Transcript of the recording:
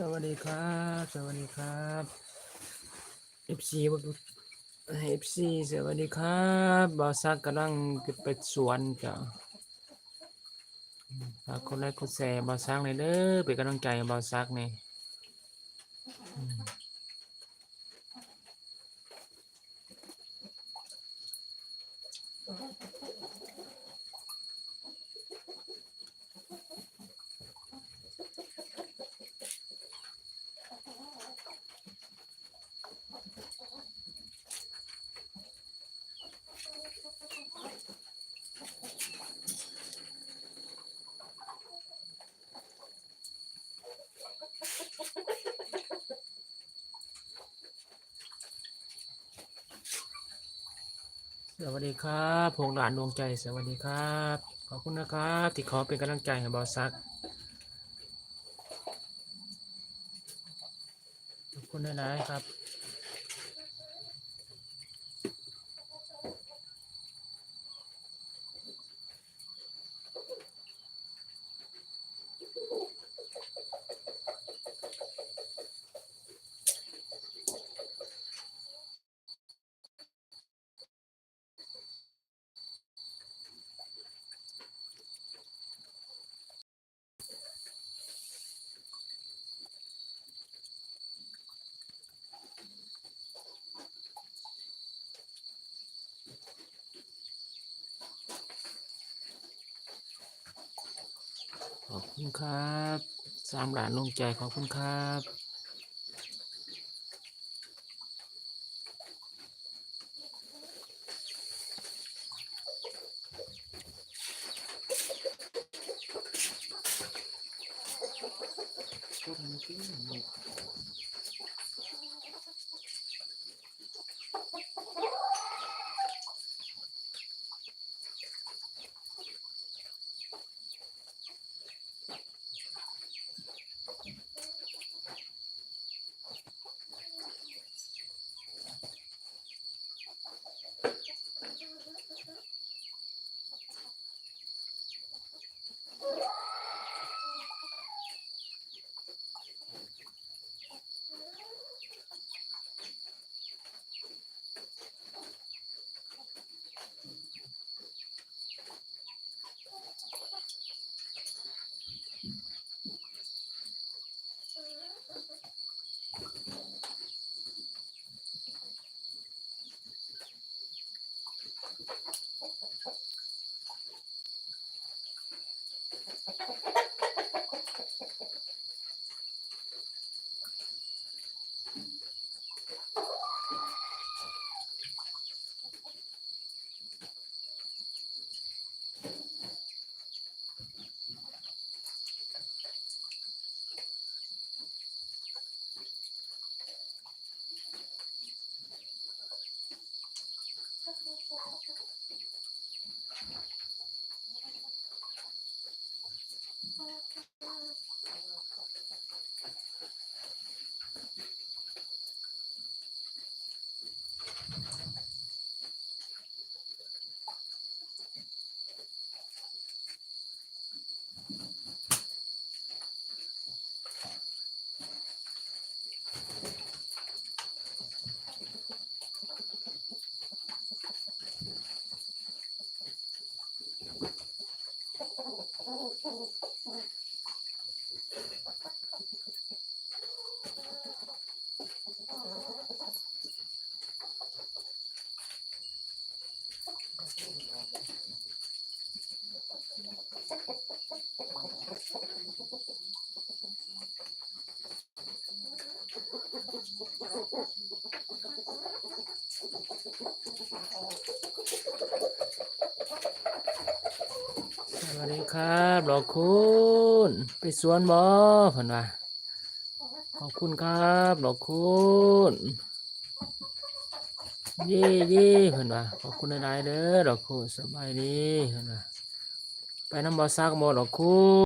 สวัสดีครับ สวัสดีครับ FC บ่ให้ FC สวัสดีครับบอซักกำลังไปสวนจ้ะฝากคนไลค์กดแชร์บอซักเลยเด้อเป็นกำลังใจบอซักนี่ สวัสดีครับพงหลานดวงใจ สวัสดีครับ ขอบคุณนะครับที่ขอเป็นกำลังใจให้บอซักขอบคุณหลายๆครับ คุณครับสามหลานลงใจขอบคุณครับสวั フフフフ。Thank you. 私たちは。 สดีครับหลอกคุณไปสวนบ่เพิ่นว่าขอบคุณครับหลอกคุณเย่เย่เพิ่นว่าขอบคุณหลายๆเด้อหลอกคุณสบายดีเพิ่นว่าไปน้ำบอซักบ่หลอกคุณ